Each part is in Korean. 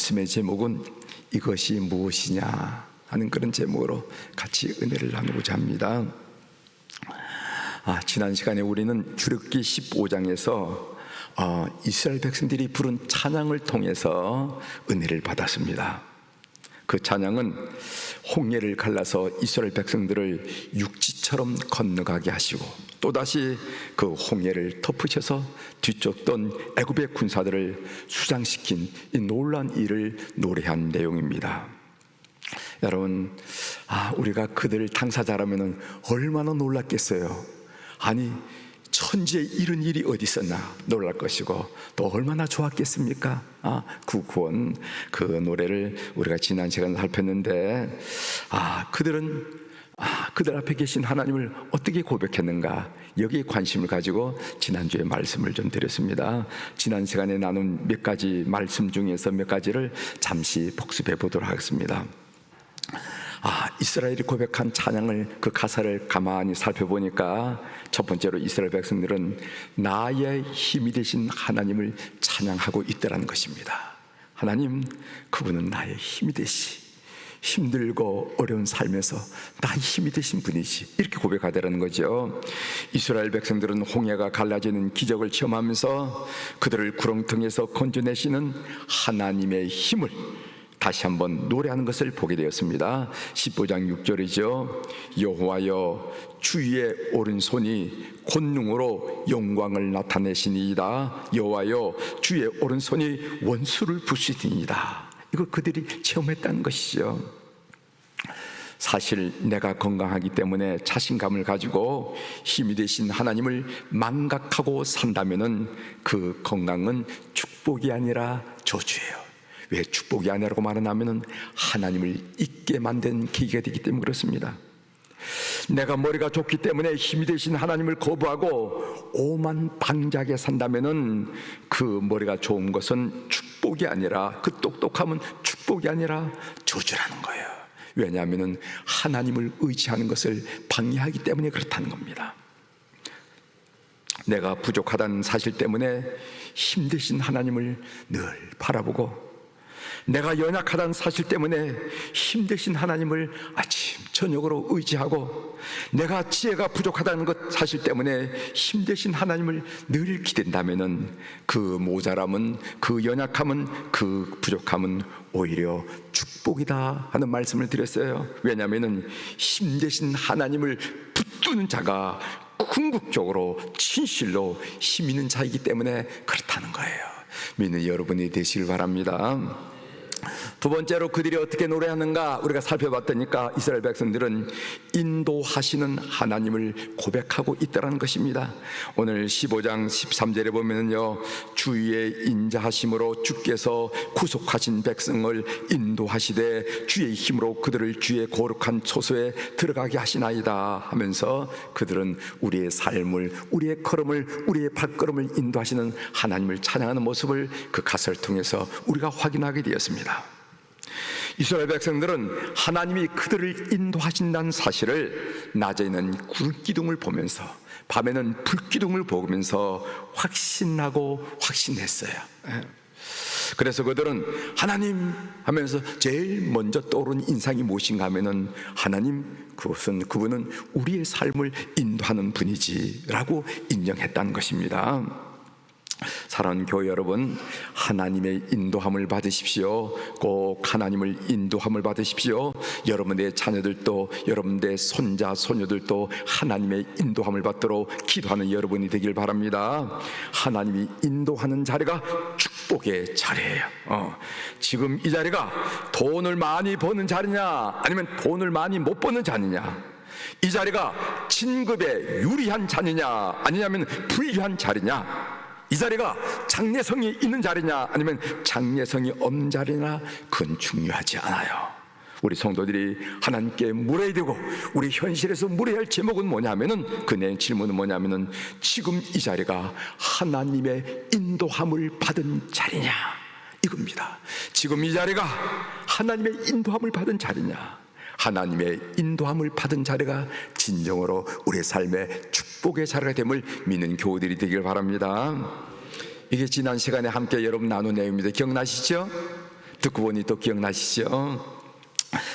말씀의 제목은 이것이 무엇이냐 하는 그런 제목으로 같이 은혜를 나누고자 합니다. 아, 지난 시간에 우리는 출애굽기 15장에서 어, 이스라엘 백성들이 부른 찬양을 통해서 은혜를 받았습니다. 그 찬양은 홍해를 갈라서 이스라엘 백성들을 육지처럼 건너가게 하시고 또다시 그 홍해를 덮으셔서 뒤쫓던 애굽의 군사들을 수장시킨 이 놀란 일을 노래한 내용입니다. 여러분, 아, 우리가 그들 당사자라면 얼마나 놀랐겠어요. 아니, 천지에 이런 일이 어디 있었나 놀랄 것이고 또 얼마나 좋았겠습니까? 아, 그 구원 그 노래를 우리가 지난 시간에 살폈는데 아, 그들은 아, 그들 앞에 계신 하나님을 어떻게 고백했는가 여기에 관심을 가지고 지난주에 말씀을 좀 드렸습니다. 지난 시간에 나눈 몇 가지 말씀 중에서 몇 가지를 잠시 복습해 보도록 하겠습니다. 아, 이스라엘이 고백한 찬양을 그 가사를 가만히 살펴보니까 첫 번째로 이스라엘 백성들은 나의 힘이 되신 하나님을 찬양하고 있더라는 것입니다. 하나님, 그분은 나의 힘이 되시. 힘들고 어려운 삶에서 나의 힘이 되신 분이지 이렇게 고백하더라는 거죠 이스라엘 백성들은 홍해가 갈라지는 기적을 체험하면서 그들을 구렁텅에서 건져내시는 하나님의 힘을 다시 한번 노래하는 것을 보게 되었습니다. 15장 6절이죠. 여호와여 주의 오른손이 권능으로 영광을 나타내시니이다. 여호와여 주의 오른손이 원수를 부시니이다. 이거 그들이 체험했다는 것이죠. 사실 내가 건강하기 때문에 자신감을 가지고 힘이 되신 하나님을 망각하고 산다면은 그 건강은 축복이 아니라 저주예요. 왜 축복이 아니라고 말하냐면은 하나님을 잊게 만든 계기가 되기 때문에 그렇습니다. 내가 머리가 좋기 때문에 힘이 되신 하나님을 거부하고 오만 방작에 산다면은 그 머리가 좋은 것은 축복이 아니라 그 똑똑함은 축복이 아니라 저주라는 거예요. 왜냐하면은 하나님을 의지하는 것을 방해하기 때문에 그렇다는 겁니다. 내가 부족하다는 사실 때문에 힘드신 하나님을 늘 바라보고 내가 연약하다는 사실 때문에 힘드신 하나님을 아침 저녁으로 의지하고 내가 지혜가 부족하다는 것 사실 때문에 힘드신 하나님을 늘 기댄다면은 그 모자람은 그 연약함은 그 부족함은 오히려 축복이다 하는 말씀을 드렸어요. 왜냐하면은 힘드신 하나님을 붙드는 자가 궁극적으로 진실로 힘 있는 자이기 때문에 그렇다는 거예요. 믿는 여러분이 되시길 바랍니다. 두 번째로 그들이 어떻게 노래하는가 우리가 살펴봤더니까 이스라엘 백성들은 인도하시는 하나님을 고백하고 있다는 것입니다. 오늘 15장 13절에 보면요. 주의 인자하심으로 주께서 구속하신 백성을 인도하시되 주의 힘으로 그들을 주의 거룩한 초소에 들어가게 하시나이다 하면서 그들은 우리의 삶을 우리의 걸음을 우리의 발걸음을 인도하시는 하나님을 찬양하는 모습을 그 가사를 통해서 우리가 확인하게 되었습니다. 이스라엘 백성들은 하나님이 그들을 인도하신다는 사실을 낮에는 굴기둥을 보면서 밤에는 불기둥을 보면서 확신하고 확신했어요. 예. 그래서 그들은 하나님 하면서 제일 먼저 떠오른 인상이 무엇인가 하면은 하나님 그것은 그분은 우리의 삶을 인도하는 분이지라고 인정했다는 것입니다. 사랑하는 교회 여러분, 하나님의 인도함을 받으십시오. 꼭 하나님을 인도함을 받으십시오. 여러분의 자녀들도 여러분의 손자 손녀들도 하나님의 인도함을 받도록 기도하는 여러분이 되길 바랍니다. 하나님이 인도하는 자리가 축복의 자리예요. 어, 지금 이 자리가 돈을 많이 버는 자리냐, 아니면 돈을 많이 못 버는 자리냐? 이 자리가 진급에 유리한 자리냐, 아니냐면 불리한 자리냐? 이 자리가 장례성이 있는 자리냐 아니면 장례성이 없는 자리냐 그건 중요하지 않아요. 우리 성도들이 하나님께 물어야 되고 우리 현실에서 물어야 할 제목은 뭐냐면은 그내 질문은 뭐냐면은 지금 이 자리가 하나님의 인도함을 받은 자리냐 이겁니다. 지금 이 자리가 하나님의 인도함을 받은 자리냐 하나님의 인도함을 받은 자리가 진정으로 우리의 삶의 축복의 자리가 됨을 믿는 교우들이 되길 바랍니다. 이게 지난 시간에 함께 여러분 나눈 내용입니다. 기억나시죠? 듣고 보니 또 기억나시죠?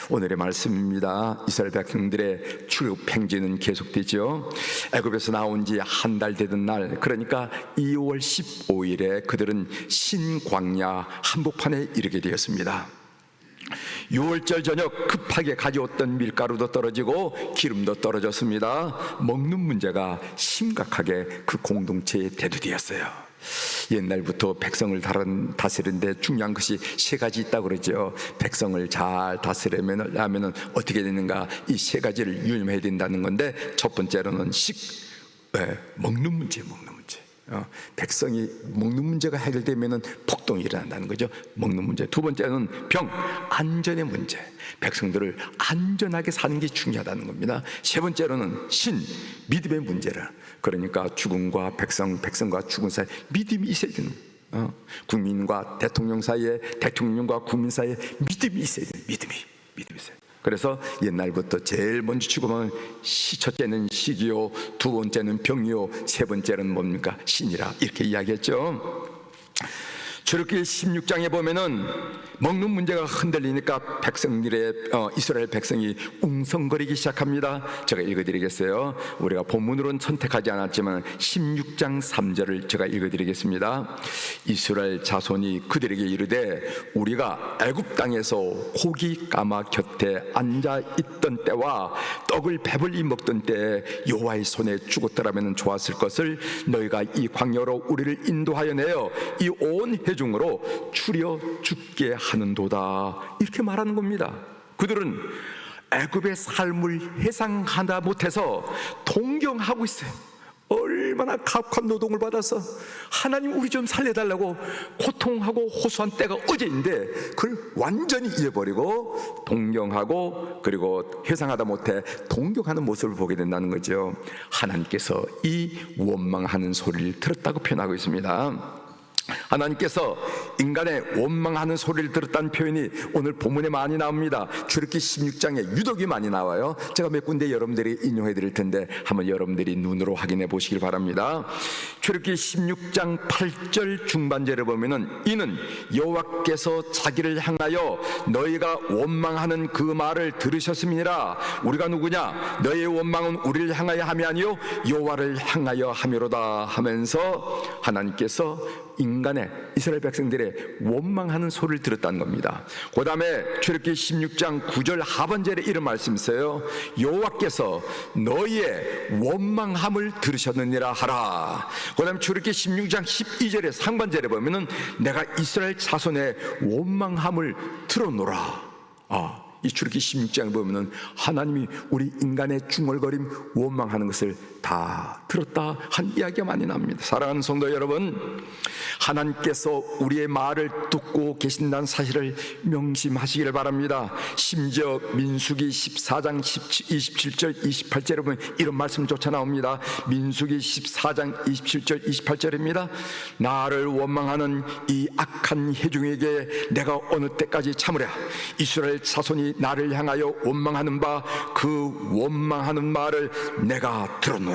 오늘의 말씀입니다. 이스라엘 백성들의 출국 행진은 계속되죠. 애굽에서 나온 지 한 달 되던 날, 그러니까 2월 15일에 그들은 신광야 한복판에 이르게 되었습니다. 6월절 저녁 급하게 가져왔던 밀가루도 떨어지고 기름도 떨어졌습니다. 먹는 문제가 심각하게 그 공동체에 대두되었어요. 옛날부터 백성을 다른 다스리는데 중요한 것이 세 가지 있다고 그러죠. 백성을 잘 하면은 어떻게 되는가 이 세 가지를 유념해야 된다는 건데 첫 번째로는 식 예, 먹는 문제, 먹는. 어, 백성이 먹는 문제가 해결되면은 폭동이 일어난다는 거죠. 먹는 문제. 두 번째는 병, 안전의 문제. 백성들을 안전하게 사는 게 중요하다는 겁니다. 세 번째로는 신, 믿음의 문제를. 그러니까 죽음과 백성, 백성과 죽은 사이 믿음이 있어야 되는. 어, 국민과 대통령 사이에, 대통령과 국민 사이에 믿음이 있어야 되는. 믿음이. 그래서 옛날부터 제일 먼저 죽으면 시 첫째는 시기요, 두 번째는 병이요, 세 번째는 뭡니까 신이라 이렇게 이야기했죠. 출애굽기 16장에 보면은 먹는 문제가 흔들리니까 백성들의 어, 이스라엘 백성이 웅성거리기 시작합니다. 제가 읽어드리겠어요. 우리가 본문으로는 선택하지 않았지만 16장 3절을 제가 읽어드리겠습니다. 이스라엘 자손이 그들에게 이르되 우리가 애굽 땅에서 고기 까마 곁에 앉아 있던 때와 떡을 배불리 먹던 때에 여호와의 손에 죽었더라면 좋았을 것을 너희가 이 광야로 우리를 인도하여 내어 이 온 회중으로 추려 죽게 하는도다 이렇게 말하는 겁니다. 그들은 애굽의 삶을 해상하다 못해서 동경하고 있어요. 얼마나 가혹한 노동을 받아서 하나님 우리 좀 살려달라고 고통하고 호소한 때가 어제인데 그걸 완전히 잊어버리고 동경하고 그리고 회상하다 못해 동경하는 모습을 보게 된다는 거죠. 하나님께서 이 원망하는 소리를 들었다고 표현하고 있습니다. 하나님께서 인간의 원망하는 소리를 들었다는 표현이 오늘 본문에 많이 나옵니다. 출애굽기 16장에 유독이 많이 나와요. 제가 몇 군데 여러분들이 인용해 드릴 텐데 한번 여러분들이 눈으로 확인해 보시길 바랍니다. 출애굽기 16장 8절 중반절에 보면은 이는 여호와께서 자기를 향하여 너희가 원망하는 그 말을 들으셨음이니라 우리가 누구냐 너희의 원망은 우리를 향하여 함이 아니요 여호와를 향하여 함이로다 하면서 하나님께서 인간의 이스라엘 백성들의 원망하는 소리를 들었다는 겁니다. 그 다음에 출애굽기 16장 9절 하반절에 이런 말씀 있어요. 여호와께서 너희의 원망함을 들으셨느니라 하라. 그 다음에 출애굽기 16장 12절에 상반절에 보면은 내가 이스라엘 자손의 원망함을 들어노라. 아. 이 출애굽기 16장에 보면은 하나님이 우리 인간의 중얼거림 원망하는 것을 다 들었다 한 이야기가 많이 납니다. 사랑하는 성도 여러분, 하나님께서 우리의 말을 듣고 계신다는 사실을 명심하시기를 바랍니다. 심지어 민수기 14장 27절 28절에 보면 이런 말씀조차 나옵니다. 민수기 14장 27절 28절입니다. 나를 원망하는 이 악한 회중에게 내가 어느 때까지 참으랴 이스라엘 자손이 나를 향하여 원망하는 바 그 원망하는 말을 내가 들었노라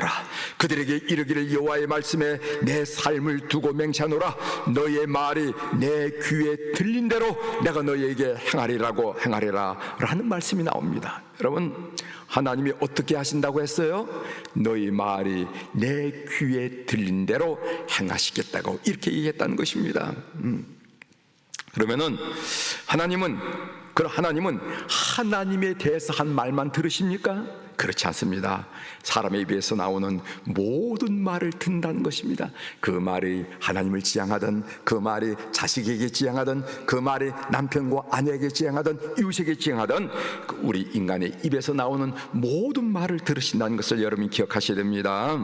그들에게 이르기를 여호와의 말씀에 내 삶을 두고 맹세하노라 너희의 말이 내 귀에 들린 대로 내가 너희에게 행하리라고 행하리라 라는 말씀이 나옵니다 여러분 하나님이 어떻게 하신다고 했어요? 너희 말이 내 귀에 들린 대로 행하시겠다고 이렇게 얘기했다는 것입니다 음. 그러면은 하나님은 그 하나님은 하나님에 대해서 한 말만 들으십니까? 그렇지 않습니다. 사람의 입에서 나오는 모든 말을 듣는다는 것입니다. 그 말이 하나님을 지향하든 그 말이 자식에게 지향하든 그 말이 남편과 아내에게 지향하든 이웃에게 지향하든 그 우리 인간의 입에서 나오는 모든 말을 들으신다는 것을 여러분이 기억하셔야 됩니다.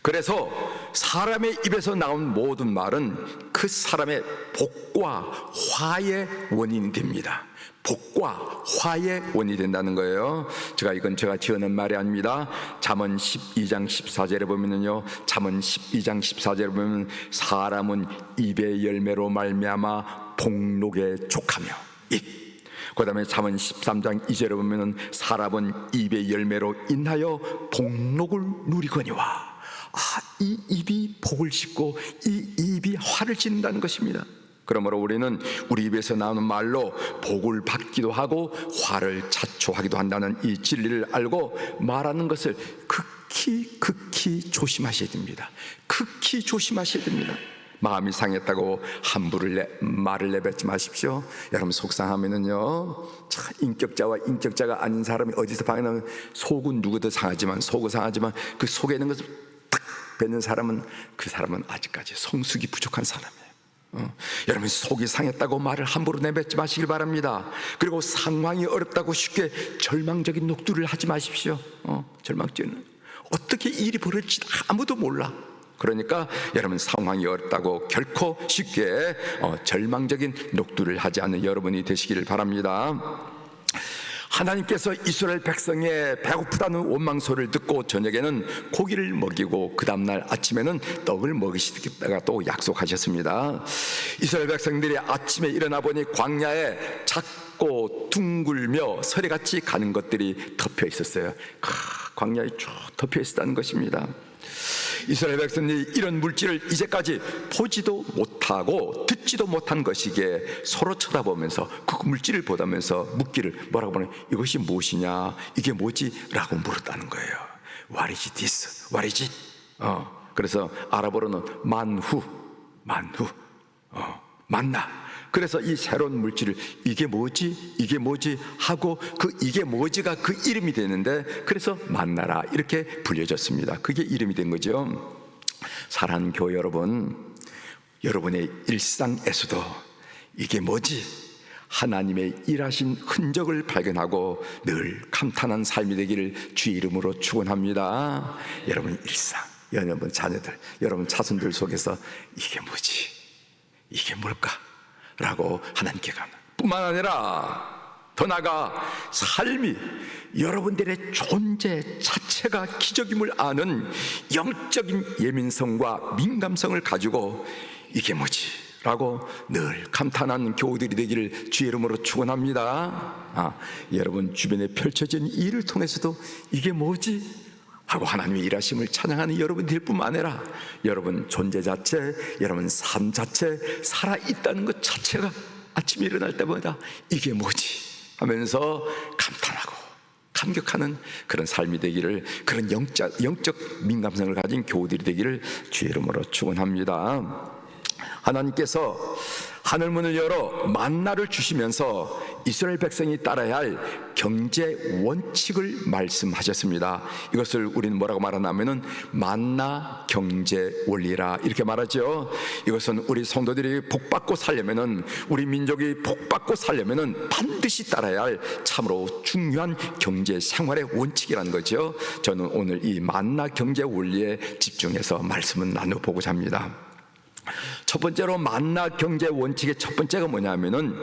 그래서 사람의 입에서 나온 모든 말은 그 사람의 복과 화의 원인이 됩니다. 복과 화의 원이 된다는 거예요. 제가 이건 제가 지어낸 말이 아닙니다. 잠언 12장 14절에 보면은요. 잠언 12장 14절에 보면 사람은 입의 열매로 말미암아 복록에 족하며 입 그다음에 잠언 13장 2절에 보면은 사람은 입의 열매로 인하여 복록을 누리거니와 아, 이 입이 복을 싣고 이 입이 화를 짓는다는 것입니다. 그러므로 우리는 우리 입에서 나오는 말로 복을 받기도 하고 화를 자초하기도 한다는 이 진리를 알고 말하는 것을 극히 극히 조심하셔야 됩니다. 극히 조심하셔야 됩니다. 마음이 상했다고 함부를 내, 말을 내뱉지 마십시오. 여러분 속상하면은요, 참 인격자와 인격자가 아닌 사람이 어디서 방해나면 속은 누구도 상하지만 속은 상하지만 그 속에 있는 것을 탁 뱉는 사람은 그 사람은 아직까지 성숙이 부족한 사람이에요. 어, 여러분 속이 상했다고 말을 함부로 내뱉지 마시길 바랍니다. 그리고 상황이 어렵다고 쉽게 절망적인 녹두를 하지 마십시오. 어, 절망적인 어떻게 일이 벌어질지 아무도 몰라. 그러니까 여러분 상황이 어렵다고 결코 쉽게 어, 절망적인 녹두를 하지 않는 여러분이 되시기를 바랍니다. 하나님께서 이스라엘 백성의 배고프다는 원망 소리를 듣고 저녁에는 고기를 먹이고 그 다음날 아침에는 떡을 먹이시겠다가 또 약속하셨습니다. 이스라엘 백성들이 아침에 일어나 보니 광야에 작고 둥글며 서리같이 가는 것들이 덮여 있었어요. 크, 광야에 쭉 덮여 있었다는 것입니다. 이스라엘 백성들이 이런 물질을 이제까지 보지도 못하고 듣지도 못한 것이기에 서로 쳐다보면서 그 물질을 보다면서 묻기를 뭐라고 보내 이것이 무엇이냐 이게 뭐지? 라고 물었다는 거예요 What is this? What is it? 어, 그래서 아랍어로는 만후 만후 어, 만나 그래서 이 새로운 물질을 이게 뭐지? 이게 뭐지? 하고 그 이게 뭐지가 그 이름이 되는데 그래서 만나라 이렇게 불려졌습니다. 그게 이름이 된 거죠. 사랑하는 교회 여러분, 여러분의 일상에서도 이게 뭐지? 하나님의 일하신 흔적을 발견하고 늘 감탄한 삶이 되기를 주 이름으로 축원합니다. 여러분 일상, 여러분 자녀들, 여러분 자손들 속에서 이게 뭐지? 이게 뭘까? 라고 하나님께 가는 뿐만 아니라 더 나아가 삶이 여러분들의 존재 자체가 기적임을 아는 영적인 예민성과 민감성을 가지고 이게 뭐지? 라고 늘 감탄하는 교우들이 되기를 주의 이름으로 축원합니다. 아, 여러분 주변에 펼쳐진 일을 통해서도 이게 뭐지? 하고 하나님의 일하심을 찬양하는 여러분 될 뿐만 아니라 여러분 존재 자체, 여러분 삶 자체 살아 있다는 것 자체가 아침에 일어날 때마다 이게 뭐지 하면서 감탄하고 감격하는 그런 삶이 되기를 그런 영적, 영적 민감성을 가진 교우들이 되기를 주의 이름으로 축원합니다. 하나님께서 하늘 문을 열어 만나를 주시면서 이스라엘 백성이 따라야 할 경제 원칙을 말씀하셨습니다. 이것을 우리는 뭐라고 말하냐면은 만나 경제 원리라 이렇게 말하죠. 이것은 우리 성도들이 복 받고 살려면은 우리 민족이 복 받고 살려면은 반드시 따라야 할 참으로 중요한 경제 생활의 원칙이라는 거죠. 저는 오늘 이 만나 경제 원리에 집중해서 말씀을 나눠 보고자 합니다. 첫 번째로 만나 경제 원칙의 첫 번째가 뭐냐면은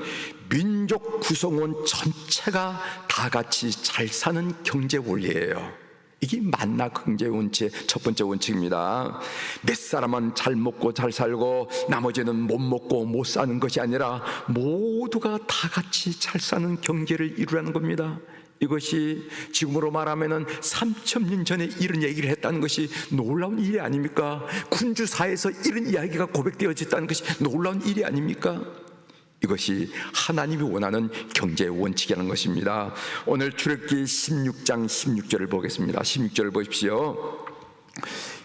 민족 구성원 전체가 다 같이 잘 사는 경제 원리예요. 이게 만나 경제 원칙의 첫 번째 원칙입니다. 몇 사람은 잘 먹고 잘 살고 나머지는 못 먹고 못 사는 것이 아니라 모두가 다 같이 잘 사는 경제를 이루라는 겁니다. 이것이 지금으로 말하면은 3천 년 전에 이런 얘기를 했다는 것이 놀라운 일이 아닙니까? 군주사에서 이런 이야기가 고백되어졌다는 것이 놀라운 일이 아닙니까? 이것이 하나님이 원하는 경제 원칙이라는 것입니다. 오늘 출애굽기 16장 16절을 보겠습니다. 16절을 보십시오.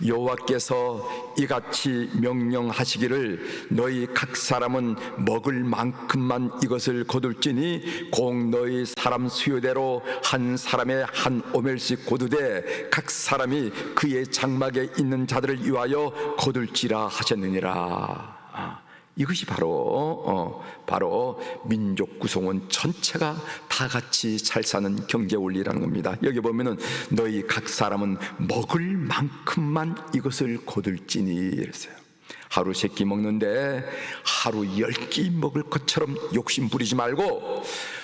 여호와께서 이같이 명령하시기를 너희 각 사람은 먹을 만큼만 이것을 거둘지니 공 너희 사람 수요대로 한 사람의 한 오멜씩 거두되 각 사람이 그의 장막에 있는 자들을 위하여 거둘지라 하셨느니라. 아. 이것이 바로 어, 바로 민족 구성원 전체가 다 같이 잘 사는 경제 원리라는 겁니다. 여기 보면은 너희 각 사람은 먹을 만큼만 이것을 거둘지니 이랬어요. 하루 세 끼 먹는데 하루 열 끼 먹을 것처럼 욕심 부리지 말고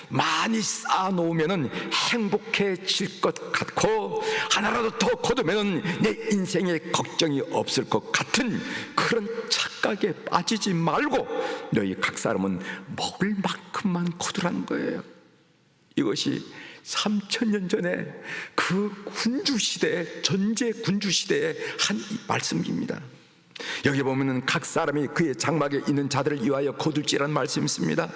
많이 쌓아 놓으면은 행복해질 것 같고 하나라도 더 거두면은 내 인생에 걱정이 없을 것 같은 그런 착각에 빠지지 말고 너희 각 사람은 먹을 만큼만 거두라는 거예요. 이것이 3천 년 전에 그 군주 시대 전제 군주 시대의 한 말씀입니다. 여기 보면은 각 사람이 그의 장막에 있는 자들을 위하여 거둘지라는 말씀이 있습니다.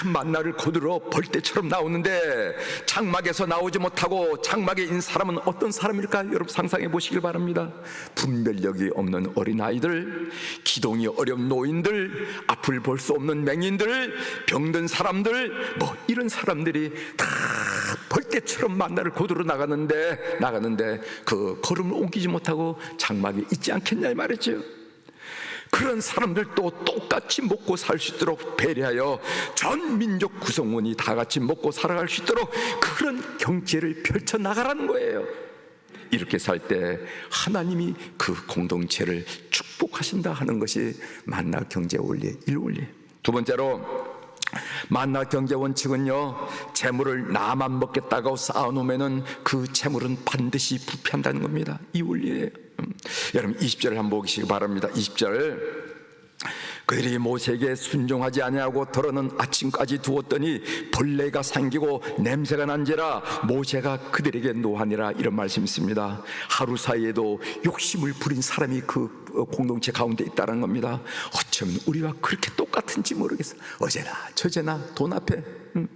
다 만나를 거두러 벌떼처럼 나오는데 장막에서 나오지 못하고 장막에 있는 사람은 어떤 사람일까? 여러분 상상해 보시길 바랍니다. 분별력이 없는 어린 아이들, 기동이 어려운 노인들, 앞을 볼 수 없는 맹인들, 병든 사람들, 뭐 이런 사람들이 다 벌떼처럼 만나를 거두러 나가는데 나가는데 그 걸음을 옮기지 못하고 장막에 있지 않겠냐 이 말이죠. 그런 사람들도 똑같이 먹고 살 수 있도록 배려하여 전 민족 구성원이 다 같이 먹고 살아갈 수 있도록 그런 경제를 펼쳐 나가라는 거예요. 이렇게 살 때 하나님이 그 공동체를 축복하신다 하는 것이 만나 경제 원리의 일원리. 두 번째로 만나 경제 원칙은요 재물을 나만 먹겠다고 쌓아놓으면은 그 재물은 반드시 부패한다는 겁니다 이 원리예요 음. 여러분 20절을 한번 보시기 바랍니다. 20절. 그들이 모세에게 순종하지 아니하고 덜어는 아침까지 두었더니 벌레가 생기고 냄새가 난지라 모세가 그들에게 노하니라 이런 말씀이 있습니다. 하루 사이에도 욕심을 부린 사람이 그 공동체 가운데 있다는 겁니다. 어쩌면 우리와 그렇게 똑같은지 모르겠어. 어제나 저제나 돈 앞에 음.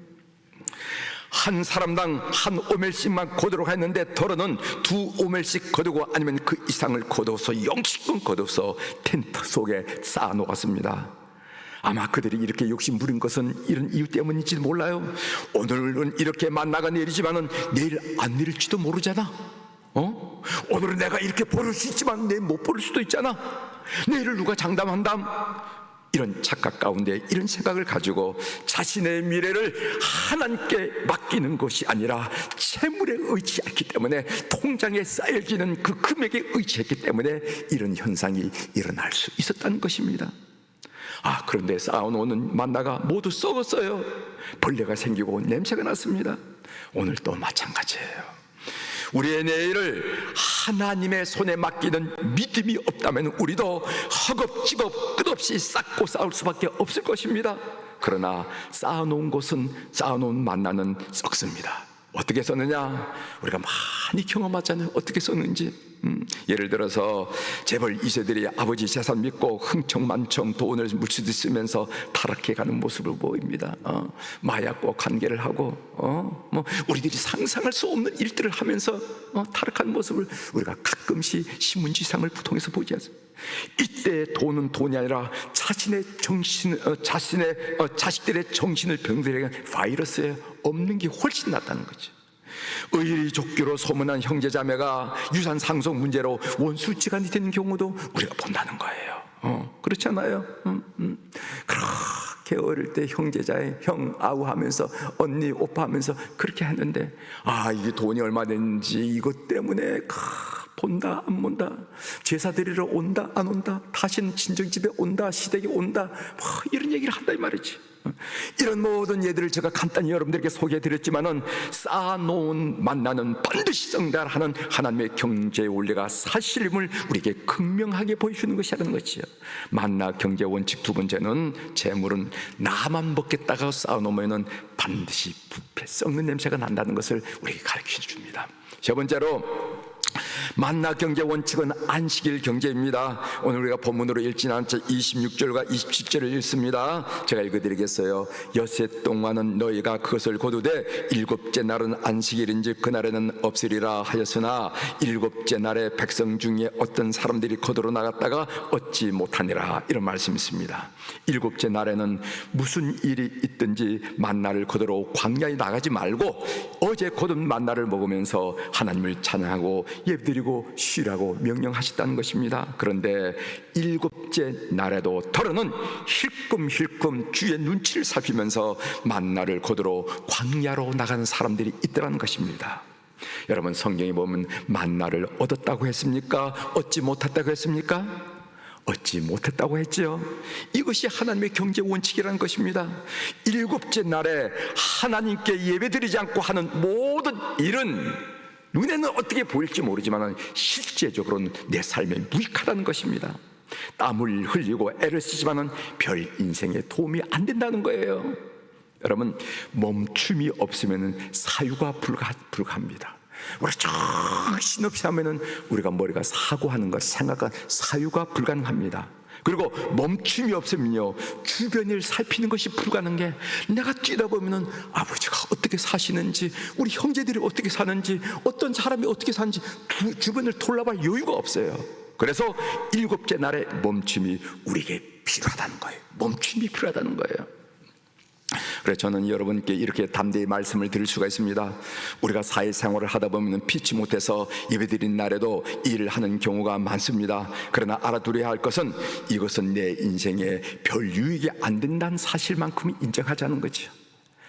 한 사람당 한 오멜씩만 거두려고 했는데 덜어는 두 오멜씩 거두고 아니면 그 이상을 거둬서 영식분 거둬서 텐트 속에 쌓아놓았습니다. 아마 그들이 이렇게 욕심 부린 것은 이런 이유 때문인지 몰라요. 오늘은 이렇게 만나가 내리지만은 내일 안 내릴지도 모르잖아. 어? 오늘은 내가 이렇게 보를 수 있지만 내일 못 보를 수도 있잖아. 내일을 누가 장담한담? 이런 착각 가운데 이런 생각을 가지고 자신의 미래를 하나님께 맡기는 것이 아니라 채물에 의지했기 때문에 통장에 쌓여지는 그 금액에 의지했기 때문에 이런 현상이 일어날 수 있었다는 것입니다. 아, 그런데 쌓아놓는 만나가 모두 썩었어요. 벌레가 생기고 냄새가 났습니다. 오늘 또 마찬가지예요. 우리의 내일을 하나님의 손에 맡기는 믿음이 없다면 우리도 허겁지겁 끝없이 쌓고 쌓을 수밖에 없을 것입니다. 그러나 쌓아놓은 곳은 쌓아놓은 만나는 썩습니다. 어떻게 썼느냐? 우리가 많이 경험하잖아요. 어떻게 썼는지. 음, 예를 들어서 재벌 2세들이 아버지 재산 믿고 흥청만청 돈을 물수도 쓰면서 타락해 가는 모습을 보입니다. 어, 마약과 관계를 하고, 어, 뭐 우리들이 상상할 수 없는 일들을 하면서 어, 타락한 모습을 우리가 가끔씩 신문지상을 통해서 보지 않습니까? 이때 돈은 돈이 아니라 자신의 정신, 어, 자신의 어, 자식들의 정신을 병들에게 바이러스에 없는 게 훨씬 낫다는 거죠. 의리족교로 소문난 형제자매가 유산 상속 문제로 원수지간이 되는 경우도 우리가 본다는 거예요. 어, 그렇지 않아요? 음, 음. 그렇게 어릴 때 형제자에 형 아우 하면서 언니 오빠 하면서 그렇게 했는데 아 이게 돈이 얼마 되는지 이것 때문에 아, 본다 안 본다 제사 드리러 온다 안 온다 다시는 친정집에 온다 시댁에 온다 뭐 이런 얘기를 한다 이 말이지 이런 모든 예들을 제가 간단히 여러분들에게 소개해 드렸지만은 쌓아놓은 만나는 반드시 성달하는 하나님의 경제 원리가 사실임을 우리에게 극명하게 보여주는 것이라는 것이요. 만나 경제 원칙 두 번째는 재물은 나만 먹겠다가 쌓아놓으면은 반드시 부패 썩는 냄새가 난다는 것을 우리에게 가르쳐 줍니다. 세 번째로 만나 경제 원칙은 안식일 경제입니다. 오늘 우리가 본문으로 읽진 않죠. 26절과 27절을 읽습니다. 제가 읽어드리겠어요. 여세 동안은 너희가 그것을 거두되 일곱째 날은 안식일인지 그날에는 없으리라 하였으나 일곱째 날에 백성 중에 어떤 사람들이 거두러 나갔다가 얻지 못하니라 이런 말씀이 있습니다. 일곱째 날에는 무슨 일이 있든지 만나를 거두러 광야에 나가지 말고 어제 거둔 만나를 먹으면서 하나님을 찬양하고 예 드리고 쉬라고 명령하셨다는 것입니다. 그런데 일곱째 날에도 덜어는 힐끔힐끔 주의 눈치를 살피면서 만나를 거두러 광야로 나가는 사람들이 있더라는 것입니다. 여러분 성경에 보면 만나를 얻었다고 했습니까? 얻지 못했다고 했습니까? 얻지 못했다고 했죠. 이것이 하나님의 경제 원칙이라는 것입니다. 일곱째 날에 하나님께 예배드리지 않고 하는 모든 일은 눈에는 어떻게 보일지 모르지만 실제적으로는 내 삶에 무익하다는 것입니다. 땀을 흘리고 애를 쓰지만은 별 인생에 도움이 안 된다는 거예요. 여러분 멈춤이 없으면 사유가 불가, 불가합니다. 우리가 정신없이 하면은 우리가 머리가 사고하는 것, 생각과 사유가 불가능합니다. 그리고 멈춤이 없으면요 주변을 살피는 것이 불가능해. 내가 뛰다 보면은 아버지가 어떻게 사시는지, 우리 형제들이 어떻게 사는지, 어떤 사람이 어떻게 사는지 두- 주변을 돌아볼 여유가 없어요. 그래서 일곱째 날에 멈춤이 우리에게 필요하다는 거예요. 멈춤이 필요하다는 거예요. 그래서 저는 여러분께 이렇게 담대히 말씀을 드릴 수가 있습니다. 우리가 사회생활을 하다 보면 피치 못해서 예배드린 날에도 일을 하는 경우가 많습니다. 그러나 알아두려야 할 것은 이것은 내 인생에 별 유익이 안 된다는 사실만큼 인정하자는 거죠.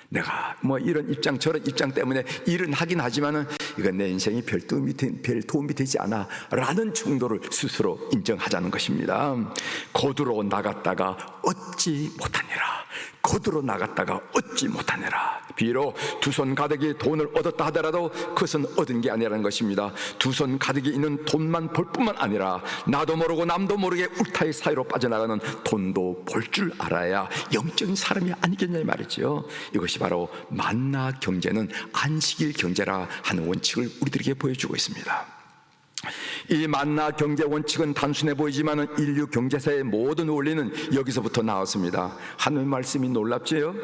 내가 뭐 이런 입장 저런 입장 때문에 일은 하긴 하지만은 이건 내 인생이 별 도움이, 되- 별 도움이 되지 않아 라는 정도를 스스로 인정하자는 것입니다 거두로 나갔다가 얻지 못하니라 거두로 나갔다가 얻지 못하니라 비록 두 손 가득히 돈을 얻었다 하더라도 그것은 얻은 게 아니라는 것입니다. 두 손 가득히 있는 돈만 볼 뿐만 아니라 나도 모르고 남도 모르게 울타리 사이로 빠져나가는 돈도 볼 줄 알아야 영적인 사람이 아니겠냐 이 말이죠 이것이 바로 만나 경제는 안식일 경제라 하는 원칙을 우리들에게 보여주고 있습니다 이 만나 경제 원칙은 단순해 보이지만 인류 경제사의 모든 원리는 여기서부터 나왔습니다. 하늘 말씀이 놀랍지요?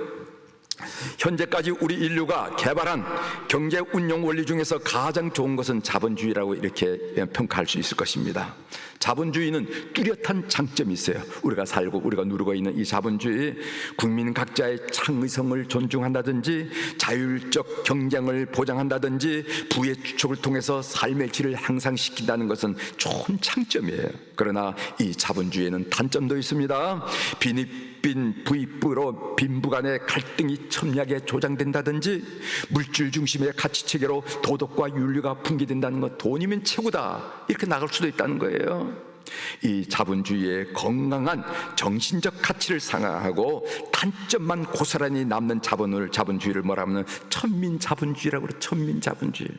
현재까지 우리 인류가 개발한 경제 운영 원리 중에서 가장 좋은 것은 자본주의라고 이렇게 평가할 수 있을 것입니다. 자본주의는 뚜렷한 장점이 있어요. 우리가 살고 우리가 누리고 있는 이 자본주의, 국민 각자의 창의성을 존중한다든지, 자율적 경쟁을 보장한다든지, 부의 추적을 통해서 삶의 질을 향상시킨다는 것은 좋은 장점이에요. 그러나 이 자본주의에는 단점도 있습니다. 빈입 빈 부익부로 빈부 간의 갈등이 첨예하게 조장된다든지, 물질 중심의 가치 체계로 도덕과 윤리가 붕괴된다는 것, 돈이면 최고다 이렇게 나갈 수도 있다는 거예요. 이 자본주의의 건강한 정신적 가치를 상하하고 단점만 고스란히 남는 자본을 자본주의를 뭐라 하면 천민 자본주의라고 그래 천민 자본주의.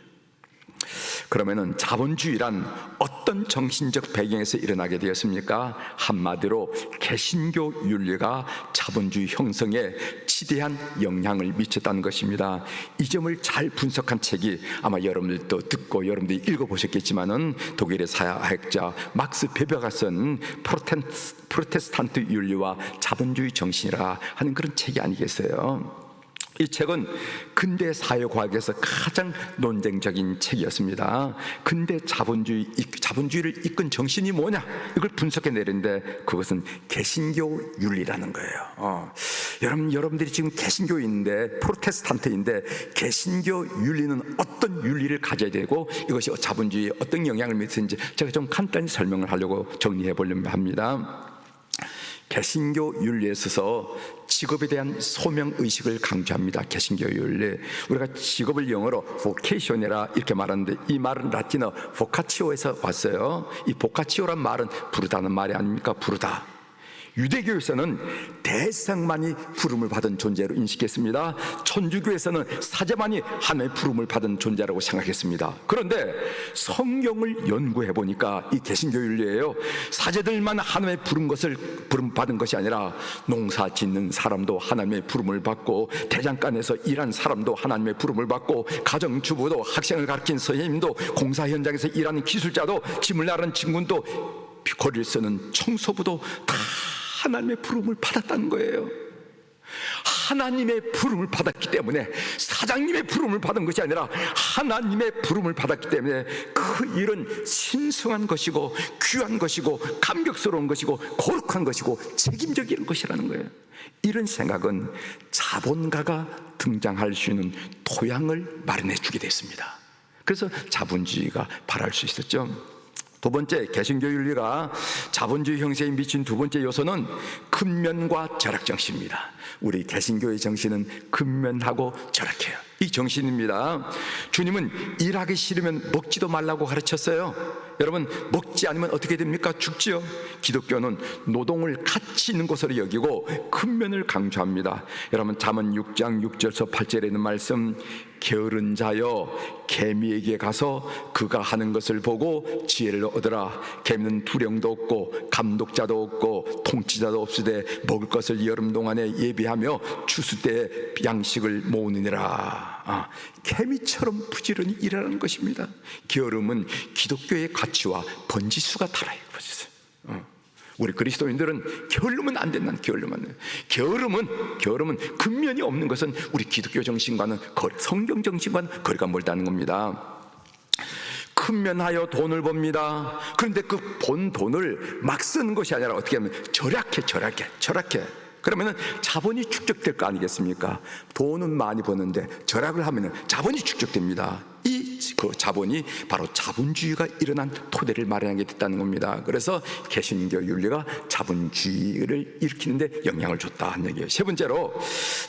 그러면은 자본주의란 어떤 정신적 배경에서 일어나게 되었습니까? 한마디로 개신교 윤리가 자본주의 형성에 지대한 영향을 미쳤다는 것입니다. 이 점을 잘 분석한 책이 아마 여러분들도 듣고 여러분들이 읽어보셨겠지만은 독일의 사회학자 막스 베베가 쓴 프로테스, 프로테스탄트 윤리와 자본주의 정신이라 하는 그런 책이 아니겠어요? 이 책은 근대 사회과학에서 가장 논쟁적인 책이었습니다. 근대 자본주의, 자본주의를 이끈 정신이 뭐냐? 이걸 분석해 내는데 그것은 개신교 윤리라는 거예요. 어. 여러분, 여러분들이 지금 개신교인데, 프로테스탄트인데, 개신교 윤리는 어떤 윤리를 가져야 되고 이것이 자본주의에 어떤 영향을 미치는지 제가 좀 간단히 설명을 하려고 정리해 보려고 합니다. 개신교 윤리에 있어서 직업에 대한 소명 의식을 강조합니다. 개신교 윤리. 우리가 직업을 영어로 vocation이라 이렇게 말하는데 이 말은 라틴어 vocatio에서 왔어요. 이 vocatio란 말은 부르다는 말이 아닙니까? 부르다. 유대교에서는 대상만이 부름을 받은 존재로 인식했습니다. 천주교에서는 사제만이 하나의 부름을 받은 존재라고 생각했습니다. 그런데 성경을 연구해 보니까 이 개신교 윤리예요. 사제들만 하나님의 부른 것을 부름 받은 것이 아니라 농사 짓는 사람도 하나님의 부름을 받고 대장간에서 일한 사람도 하나님의 부름을 받고 가정 주부도 학생을 가르친 선생님도 공사 현장에서 일하는 기술자도 짐을 나르는 직군도 거리를 쓰는 청소부도 다 하나님의 부름을 받았다는 거예요. 하나님의 부름을 받았기 때문에 사장님의 부름을 받은 것이 아니라 하나님의 부름을 받았기 때문에 그 일은 신성한 것이고 귀한 것이고 감격스러운 것이고 거룩한 것이고 책임적인 것이라는 거예요. 이런 생각은 자본가가 등장할 수 있는 토양을 마련해 주게 됐습니다. 그래서 자본주의가 발할 수 있었죠. 두 번째 개신교 윤리가 자본주의 형세에 미친 두 번째 요소는 근면과 절약 정신입니다. 우리 개신교의 정신은 근면하고 절약해요. 이 정신입니다. 주님은 일하기 싫으면 먹지도 말라고 가르쳤어요. 여러분 먹지 않으면 어떻게 됩니까? 죽지요. 기독교는 노동을 가치 있는 것으로 여기고 근면을 강조합니다. 여러분 잠언 6장 6절서 8절에 있는 말씀 게으른 자여 개미에게 가서 그가 하는 것을 보고 지혜를 얻으라 개미는 두령도 없고 감독자도 없고 통치자도 없으되 먹을 것을 여름 동안에 예비하며 추수 때 양식을 모으느니라 아, 개미처럼 부지런히 일하는 것입니다 게으름은 기독교의 가치와 번지수가 달아요 번지수. 어. 우리 그리스도인들은 게으르면 안 된다는 게으르면. 게으름은 게으름은 근면이 없는 것은 우리 기독교 정신과는 거리, 성경 정신과는 거리가 멀다는 겁니다. 큰면하여 돈을 법니다. 그런데 그 본 돈을 막 쓰는 것이 아니라 어떻게 하면 절약해, 절약해, 절약해. 그러면은 자본이 축적될 거 아니겠습니까? 돈은 많이 버는데 절약을 하면은 자본이 축적됩니다. 이 그 자본이 바로 자본주의가 일어난 토대를 마련하게 됐다는 겁니다. 그래서 개신교 윤리가 자본주의를 일으키는데 영향을 줬다 한 얘기예요. 세 번째로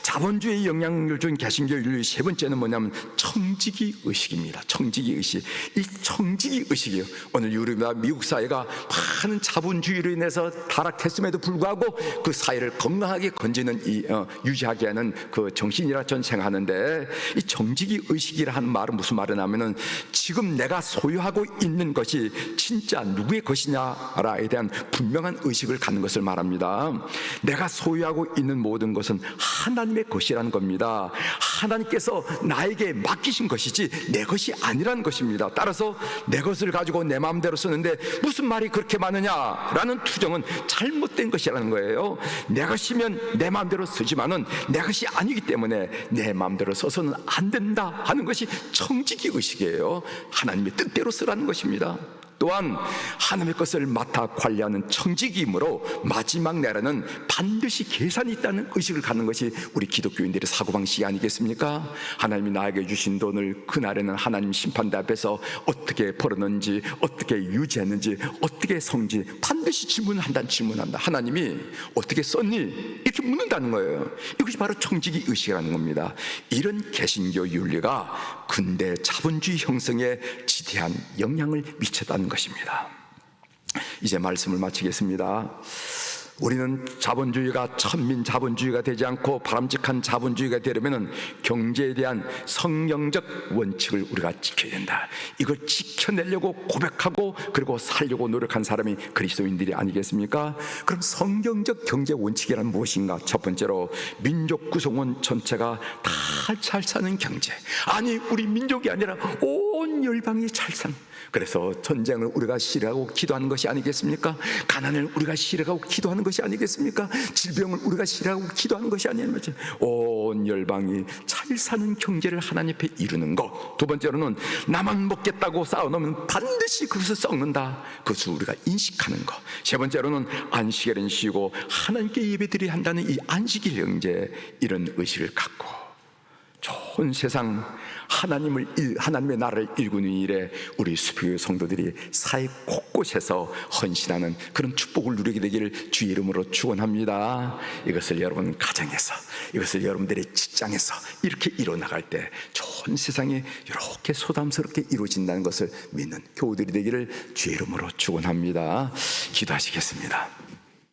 자본주의 영향을 준 개신교 윤리 세 번째는 뭐냐면 청지기 의식입니다. 청지기 의식. 이 청지기 의식이에요. 오늘 유럽이나 미국 사회가 많은 자본주의로 인해서 타락했음에도 불구하고 그 사회를 건강하게 건지는 이 어, 유지하게 하는 그 정신이라 전 생각하는데 이 정직이 의식이라 하는 말은 무슨 말 이냐면은 지금 내가 소유하고 있는 것이 진짜 누구의 것이냐라에 대한 분명한 의식을 갖는 것을 말합니다. 내가 소유하고 있는 모든 것은 하나님의 것이라는 겁니다. 하나님께서 나에게 맡기신 것이지 내 것이 아니라는 것입니다. 따라서 내 것을 가지고 내 마음대로 쓰는데 무슨 말이 그렇게 많으냐라는 투정은 잘못된 것이라는 거예요. 내 것이면 내 마음대로 쓰지만은 내 것이 아니기 때문에 내 마음대로 써서는 안 된다 하는 것이 청지 기 의식이에요. 하나님의 뜻대로 쓰라는 것입니다. 또한 하나님의 것을 맡아 관리하는 청지기이므로 마지막 날에는 반드시 계산이 있다는 의식을 갖는 것이 우리 기독교인들의 사고방식이 아니겠습니까? 하나님이 나에게 주신 돈을 그날에는 하나님 심판대 앞에서 어떻게 벌었는지 어떻게 유지했는지 어떻게 성지 반드시 질문한다 질문한다 하나님이 어떻게 썼니? 이렇게 묻는다는 거예요 이것이 바로 청지기 의식이라는 겁니다 이런 개신교 윤리가 근대 자본주의 형성에 지대한 영향을 미쳤다는 것입니다. 이제 말씀을 마치겠습니다. 우리는 자본주의가 천민 자본주의가 되지 않고 바람직한 자본주의가 되려면 경제에 대한 성경적 원칙을 우리가 지켜야 된다. 이걸 지켜내려고 고백하고 그리고 살려고 노력한 사람이 그리스도인들이 아니겠습니까? 그럼 성경적 경제 원칙이란 무엇인가? 첫 번째로 민족 구성원 전체가 다 잘 사는 경제. 아니 우리 민족이 아니라 온 열방이 잘 사는. 그래서 전쟁을 우리가 싫어하고 기도하는 것이 아니겠습니까? 가난을 우리가 싫어하고 기도하는 것이 아니겠습니까? 질병을 우리가 싫어하고 기도하는 것이 아니겠습니까? 온 열방이 잘 사는 경제를 하나님 앞에 이루는 것. 두 번째로는 나만 먹겠다고 쌓아놓으면 반드시 그것을 썩는다. 그것을 우리가 인식하는 것. 세 번째로는 안식일은 쉬고 하나님께 예배드려야 한다는 이 안식일 경제 이런 의식을 갖고 좋은 세상 하나님을 일, 하나님의 나라를 일구는 일에 우리 수표의 성도들이 사회 곳곳에서 헌신하는 그런 축복을 누리게 되기를 주의 이름으로 축원합니다. 이것을 여러분 가정에서 이것을 여러분들의 직장에서 이렇게 이뤄 나갈 때 좋은 세상이 이렇게 소담스럽게 이루어진다는 것을 믿는 교우들이 되기를 주의 이름으로 축원합니다. 기도하시겠습니다.